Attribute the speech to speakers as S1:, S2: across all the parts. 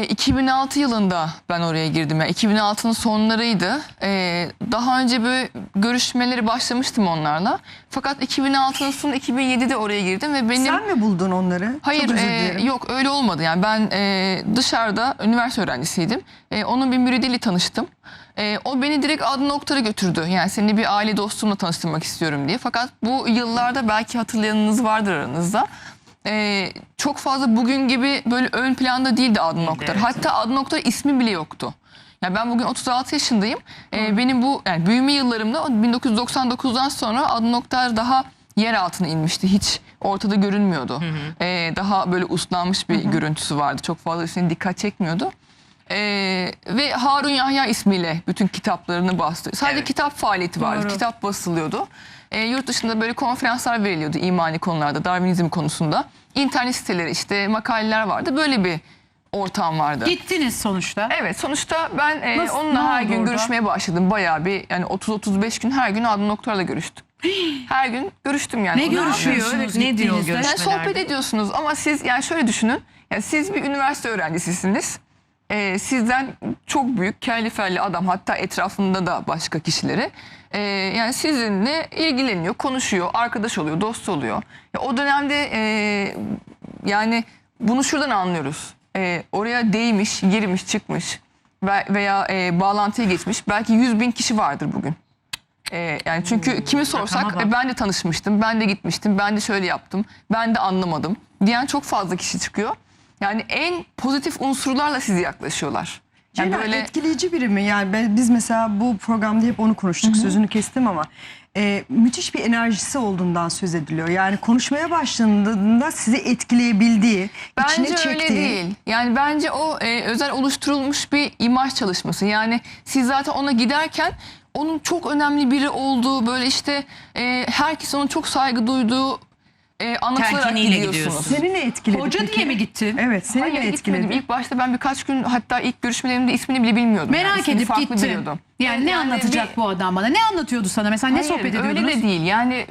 S1: E, 2006 yılında ben oraya girdim. Yani 2006'nın sonlarıydı. E, daha önce böyle görüşmeleri başlamıştım onlarla. Fakat 2006'nın sonu 2007'de oraya girdim ve benim
S2: Sen mi buldun onları?
S1: Hayır e, yok öyle olmadı yani ben e, dışarıda üniversite öğrencisiydim. E, onun bir müridiyle tanıştım. E, o beni direkt Adnan Oktar'a götürdü. Yani seni bir aile dostumla tanıştırmak istiyorum diye. Fakat bu yıllarda belki hatırlayanınız vardır aranızda. E, çok fazla bugün gibi böyle ön planda değildi Adnan Oktar.
S3: evet.
S1: Hatta Adnan Oktar ismi bile yoktu. Yani ben bugün 36 yaşındayım. E, benim bu yani büyüme yıllarımda 1999'dan sonra Adnan Oktar daha yer altına inmişti. Hiç ortada görünmüyordu. Ee, daha böyle uslanmış bir görüntüsü vardı. Çok fazla senin dikkat çekmiyordu. Ee, ve Harun Yahya ismiyle bütün kitaplarını bastı. Sadece
S3: Evet.
S1: kitap faaliyeti vardı.
S2: Doğru.
S1: Kitap basılıyordu. Ee, yurt dışında böyle konferanslar veriliyordu imani konularda, Darwinizm konusunda. İnternet siteleri işte makaleler vardı. Böyle bir ortam vardı.
S3: Gittiniz sonuçta.
S1: Evet sonuçta ben e,
S3: Nasıl-
S1: onunla her gün
S3: orada?
S1: görüşmeye başladım. Bayağı bir yani 30-35 gün her gün Adnan Oktar'la görüştüm. her gün görüştüm yani.
S3: Ne
S1: Onunla.
S3: görüşüyorsunuz?
S4: Ne diyor
S3: gittiğinizde?
S4: görüş-
S1: Yani sohbet
S4: görüşmelerde?
S1: ediyorsunuz ama siz yani şöyle düşünün. Yani siz bir üniversite öğrencisisiniz. Ee, sizden çok büyük kelli felli adam hatta etrafında da başka kişileri. Ee, yani sizinle ilgileniyor, konuşuyor, arkadaş oluyor, dost oluyor. Ya o dönemde e, yani bunu şuradan anlıyoruz. Ee, oraya değmiş, girmiş, çıkmış ve- veya e, bağlantıya geçmiş. Belki 100 bin kişi vardır bugün. Ee, yani çünkü kimi sorsak. "E, ben de tanışmıştım, ben de gitmiştim, ben de şöyle yaptım, ben de anlamadım diyen çok fazla kişi çıkıyor. Yani en pozitif unsurlarla sizi yaklaşıyorlar. Yani
S2: Ceylan
S1: böyle
S2: etkileyici biri mi? Yani ben, biz mesela bu programda hep onu konuştuk. Sözünü kestim ama e, müthiş bir enerjisi olduğundan söz ediliyor. Yani konuşmaya başladığında sizi etkileyebildiği, içine
S1: bence
S2: çektiği.
S1: öyle değil. Yani bence o e, özel oluşturulmuş bir imaj çalışması. Yani siz zaten ona giderken onun çok önemli biri olduğu böyle işte e, herkes onun çok saygı duyduğu e, anlatılarak
S3: Telkiniyle
S1: gidiyorsunuz.
S3: gidiyorsun.
S2: Seni ne etkiledi
S3: Hoca
S2: peki?
S3: diye mi gittin?
S2: Evet seni
S1: Hayır
S2: ne
S1: gitmedim.
S2: etkiledi?
S1: İlk başta ben birkaç gün hatta ilk görüşmelerimde ismini bile bilmiyordum. Yani
S3: Merak
S1: ismini
S3: edip
S1: farklı
S3: gittin.
S1: biliyordum.
S3: Yani ne anlatacak
S1: bir-
S3: bu adam bana? Ne anlatıyordu sana? Mesela ne
S1: Hayır,
S3: sohbet ediyordunuz?
S1: Öyle de değil. Yani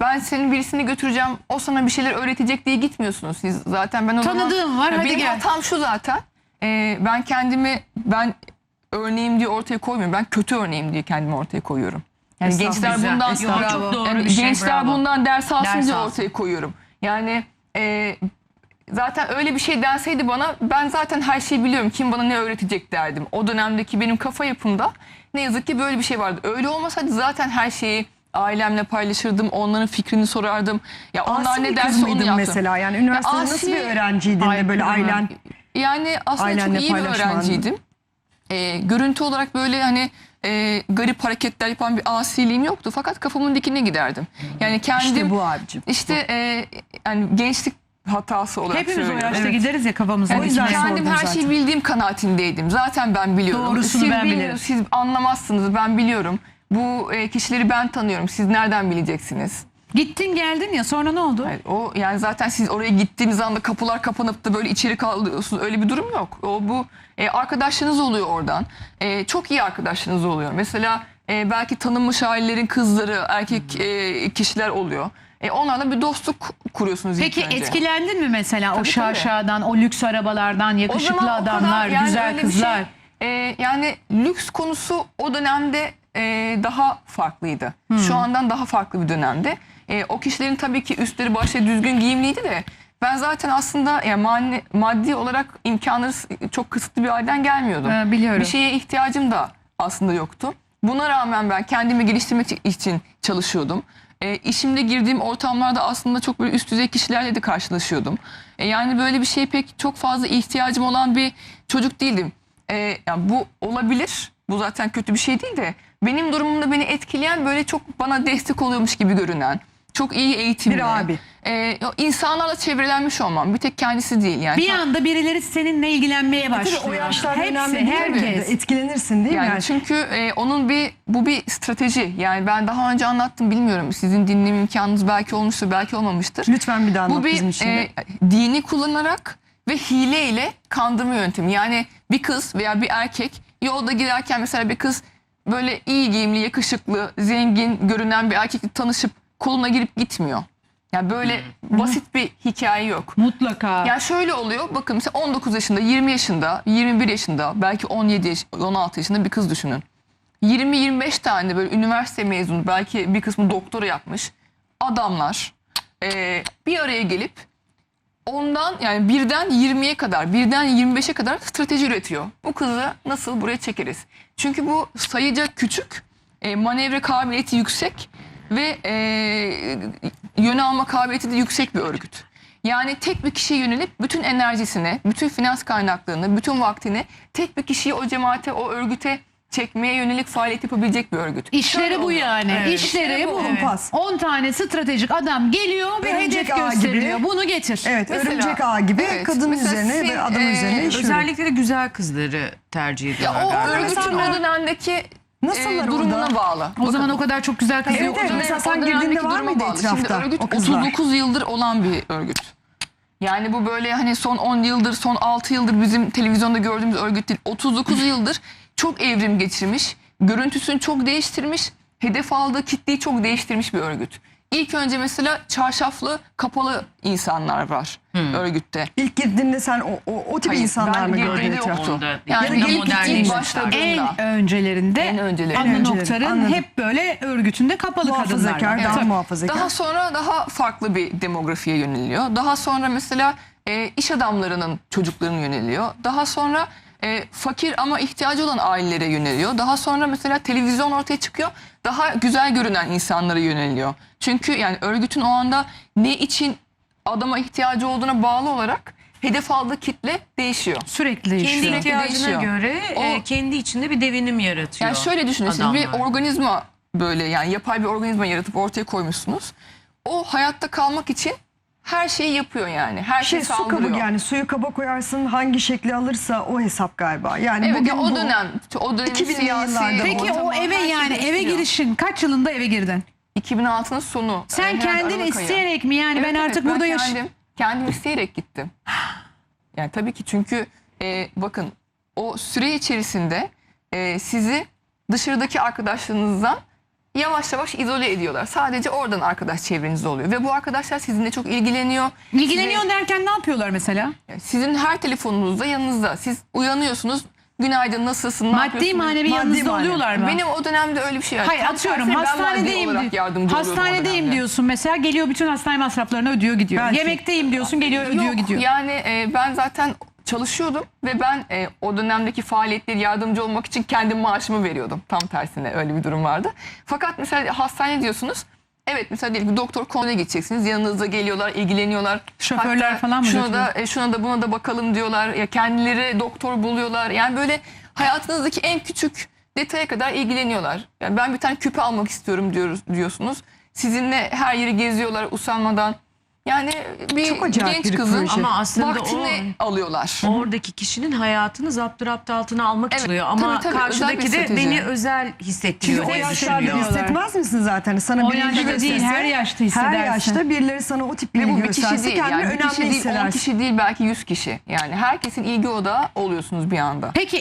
S1: ben senin birisini götüreceğim. O sana bir şeyler öğretecek diye gitmiyorsunuz. Siz zaten ben o zaman...
S3: Tanıdığım var,
S1: Ya
S3: hadi
S1: benim
S3: gel.
S1: hatam şu zaten. Ee, ben kendimi ben örneğim diye ortaya koymuyorum. Ben kötü örneğim diye kendimi ortaya koyuyorum. Yani
S2: Estağfurullah.
S1: gençler
S3: Güzel.
S1: bundan sonra
S3: çok doğru
S1: yani
S3: bir şey,
S1: gençler
S3: bravo.
S1: bundan ders alsın
S3: Ders
S1: diye
S3: alsın.
S1: ortaya koyuyorum. Yani e, zaten öyle bir şey denseydi bana ben zaten her şeyi biliyorum. Kim bana ne öğretecek derdim. O dönemdeki benim kafa yapımda ne yazık ki böyle bir şey vardı. Öyle olmasaydı zaten her şeyi ailemle paylaşırdım. Onların fikrini sorardım. Ya onlar
S2: Asi
S1: ne
S2: bir kız
S1: derse onu
S2: mıydın
S1: yaptım.
S2: mesela? Yani üniversitede
S1: Ya
S2: nasıl
S1: asi-
S2: bir öğrenciydin de böyle ailen...
S1: Yani aslında
S2: Ailenle
S1: çok iyi bir
S2: paylaşman.
S1: öğrenciydim. Ee, görüntü olarak böyle hani e, garip hareketler yapan bir asiliğim yoktu. Fakat kafamın dikine giderdim. Yani kendim
S2: İşte bu abicim.
S1: işte e, yani gençlik hatası olarak
S3: Hepimiz o
S1: söylüyorum.
S3: yaşta
S2: Evet.
S3: gideriz ya kafamıza.
S2: O
S1: Yani
S2: yüzden
S1: kendim her şeyi bildiğim kanaatindeydim. Zaten ben biliyorum.
S3: Doğrusunu
S1: siz
S3: ben bilirim.
S1: Siz anlamazsınız ben biliyorum. Bu e, kişileri ben tanıyorum. Siz nereden bileceksiniz?
S3: Gittin geldin ya sonra ne oldu?
S1: Hayır, o yani zaten siz oraya gittiğiniz anda kapılar kapanıp da böyle içeri kalıyorsunuz. Öyle bir durum yok. O bu e, arkadaşlarınız oluyor oradan. E, çok iyi arkadaşlarınız oluyor. Mesela e, belki tanınmış ailelerin kızları, erkek e, kişiler oluyor. E, onlarla bir dostluk kuruyorsunuz
S3: Peki
S1: ilk önce.
S3: etkilendin mi mesela o
S1: Tabii,
S3: şaşadan, o lüks arabalardan,
S1: O
S3: yakışıklı
S1: zaman o
S3: adamlar,
S1: yani
S3: güzel kızlar?
S1: şey, e, yani lüks konusu o dönemde e, daha farklıydı.
S3: Hmm.
S1: Şu andan daha farklı bir dönemde. E, o kişilerin tabii ki üstleri başları düzgün giyimliydi de ben zaten aslında yani mani- maddi olarak imkanları çok kısıtlı bir aileden gelmiyordum.
S3: Ha, biliyorum.
S1: Bir şeye ihtiyacım da aslında yoktu. Buna rağmen ben kendimi geliştirmek için çalışıyordum. E, işimde girdiğim ortamlarda aslında çok böyle üst düzey kişilerle de karşılaşıyordum. E, yani böyle bir şeye pek çok fazla ihtiyacım olan bir çocuk değildim. E, yani bu olabilir. Bu zaten kötü bir şey değil de benim durumumda beni etkileyen böyle çok bana destek oluyormuş gibi görünen çok iyi eğitimli.
S2: Bir abi.
S1: E, insanlarla çevrelenmiş olmam. Bir tek kendisi değil yani.
S3: Bir anda birileri seninle ilgilenmeye başlıyor.
S2: Tabii o yaşlarda
S3: Hepsi,
S2: önemli değil mi?
S3: herkes.
S2: Etkilenirsin değil mi?
S1: Yani
S2: Yani
S1: çünkü e, onun bir bu bir strateji. Yani ben daha önce anlattım bilmiyorum. Sizin dinleme imkanınız belki olmuştur, belki olmamıştır.
S2: Lütfen bir daha anlat
S1: bu bir
S2: bizim için.
S1: e, dini kullanarak ve hileyle kandırma yöntemi. Yani bir kız veya bir erkek yolda giderken mesela bir kız böyle iyi giyimli, yakışıklı, zengin görünen bir erkekle tanışıp koluna girip gitmiyor. Yani böyle basit bir hikaye yok.
S3: Mutlaka.
S1: Yani şöyle oluyor. Bakın mesela 19 yaşında, 20 yaşında, 21 yaşında, belki 17 yaş, 16 yaşında bir kız düşünün. 20-25 tane böyle üniversite mezunu, belki bir kısmı doktora yapmış adamlar eee, bir araya gelip ondan yani birden 20'ye kadar, birden 25'e kadar strateji üretiyor. Bu kızı nasıl buraya çekeriz? Çünkü bu sayıca küçük, e, manevra kabiliyeti yüksek ve e, yön alma kabiliyeti de yüksek bir örgüt. Yani tek bir kişiye yönelip bütün enerjisini, bütün finans kaynaklarını, bütün vaktini tek bir kişiyi o cemaate, o örgüte çekmeye yönelik faaliyet yapabilecek bir örgüt.
S3: İşleri bu yani.
S2: Evet.
S3: İşleri bu.
S2: Kumpas.
S3: 10 tane stratejik adam geliyor ve
S2: Örümcek
S3: hedef
S2: ağı gibi.
S3: Bunu getir.
S2: Evet
S1: Mesela-
S2: örümcek ağı gibi
S1: Evet,
S2: kadın
S1: mesela
S2: üzerine ve adam
S1: e,
S2: üzerine iş yürüyor.
S4: Özellikle de güzel kızları tercih
S1: Ya
S4: ediyorlar
S1: o
S4: galiba.
S1: örgütün o dönemdeki
S2: Nasıllar
S1: e, durumuna
S2: orada?
S1: bağlı.
S3: O zaman o kadar çok güzel kız
S2: Evet,
S3: yok.
S2: evet. Mesela sen girdiğinde var mıydı
S1: bağlı.
S2: etrafta
S1: Şimdi örgüt
S2: o kızlar?
S1: 39 yıldır olan bir örgüt. Yani bu böyle hani son 10 yıldır, son 6 yıldır bizim televizyonda gördüğümüz örgüt değil. 39 yıldır çok evrim geçirmiş, görüntüsünü çok değiştirmiş, hedef aldığı kitleyi çok değiştirmiş bir örgüt. İlk önce mesela çarşaflı, kapalı insanlar var örgütte.
S2: İlk girdiğinde sen o, o, o tip
S1: Hayır,
S2: insanlar mı gördün
S1: yoktu. Yani
S4: daha
S1: ilk- ilk başladığında-
S3: En öncelerinde
S1: En öncelerinde.
S3: Adnan
S2: En öncelerinde,
S3: Oktar'ın
S2: anladım.
S3: hep böyle örgütünde kapalı kadınlar var.
S2: daha
S3: Evet.
S2: muhafazakar.
S1: Daha sonra daha farklı bir demografiye yöneliyor. Daha sonra mesela e, iş adamlarının çocuklarına yöneliyor. Daha sonra e, fakir ama ihtiyacı olan ailelere yöneliyor. Daha sonra mesela televizyon ortaya çıkıyor. Daha güzel görünen insanlara yöneliyor. Çünkü yani örgütün o anda ne için adama ihtiyacı olduğuna bağlı olarak hedef aldığı kitle değişiyor.
S3: Sürekli
S4: Kendi
S3: değişiyor.
S1: ihtiyaç-
S4: ihtiyacına
S1: değişiyor.
S4: göre
S1: O-
S4: e, kendi içinde bir devinim yaratıyor.
S1: Yani şöyle düşünün siz bir organizma böyle yani yapay bir organizma yaratıp ortaya koymuşsunuz. O hayatta kalmak için her şeyi yapıyor yani. Her
S2: şey
S1: şey
S2: su kabı yani suyu kaba koyarsın hangi şekli alırsa o hesap galiba. Yani
S1: Evet
S2: bugün
S1: ya o
S2: bu-
S1: dönem o dönem
S2: 2000'li
S1: siyasi
S2: yıllarda
S3: Peki o
S1: ortamı,
S3: eve yani eve girişin kaç yılında eve girdin?
S1: 2006'nın sonu.
S3: Sen
S1: e, herhalde
S3: kendin
S1: Aralık ayı.
S3: isteyerek mi yani
S1: Evet,
S3: ben
S1: evet,
S3: artık burada yaş
S1: kendim, kendim isteyerek gittim. Yani tabii ki çünkü e, bakın o süre içerisinde e, sizi dışarıdaki arkadaşlarınızdan yavaş yavaş izole ediyorlar. Sadece oradan arkadaş çevreniz oluyor. Ve bu arkadaşlar sizinle çok ilgileniyor.
S3: ilgileniyor
S1: Size-
S3: derken ne yapıyorlar mesela?
S1: Sizin her telefonunuzda yanınızda. Siz uyanıyorsunuz. Günaydın nasılsın? ne
S3: Maddi
S1: yapıyorsun?
S3: manevi yanınızda
S2: manevi.
S3: oluyorlar mı?
S1: Benim o dönemde öyle bir şey.
S3: Hayır
S1: Tam
S3: atıyorum
S1: tersine ben maddi
S3: hastanedeyim
S1: olarak
S3: diyor.
S1: yardımcı oluyordum o
S3: Hastanedeyim
S1: dönemde.
S3: diyorsun mesela geliyor bütün hastane masraflarını ödüyor gidiyor.
S2: Belki.
S3: Yemekteyim diyorsun geliyor ödüyor
S1: Yok,
S3: gidiyor.
S1: Yani e, ben zaten çalışıyordum ve ben e, o dönemdeki faaliyetleri yardımcı olmak için kendi maaşımı veriyordum. Tam tersine öyle bir durum vardı. Fakat mesela hastane diyorsunuz. Evet mesela diyelim ki doktor kontrole gideceksiniz. Yanınıza geliyorlar, ilgileniyorlar.
S3: Şoförler
S1: Hatta
S3: falan mı
S1: şuna da, e, şuna da buna da bakalım diyorlar. Ya kendileri doktor buluyorlar. Yani böyle hayatınızdaki en küçük detaya kadar ilgileniyorlar. Yani ben bir tane küpe almak istiyorum diyoruz diyorsunuz. Sizinle her yeri geziyorlar usanmadan. Yani bir
S2: Çok acayip
S1: genç
S2: bir
S1: kızın
S2: proje.
S4: Ama aslında
S1: vaktini alıyorlar.
S4: Oradaki kişinin hayatını zapturapt altına almak
S1: Evet,
S4: için oluyor. Ama
S1: tabii, tabii,
S4: karşıdaki de beni özel
S2: Çünkü
S4: hissettiriyor
S2: o
S4: diye
S2: yaşlarda hissetmez misin zaten? Sana
S3: O
S2: biri
S3: yaşta değil, her yaşta
S2: Her
S3: hissedersin.
S2: yaşta birileri sana o tip bilgi
S1: bu bir kişi
S2: gösterse
S1: değil.
S2: kendini
S1: Yani bir
S2: önemli
S1: kişi değil, 10
S2: hissedersin.
S1: kişi değil belki 100 kişi. Yani herkesin ilgi odağı oluyorsunuz bir anda.
S3: Peki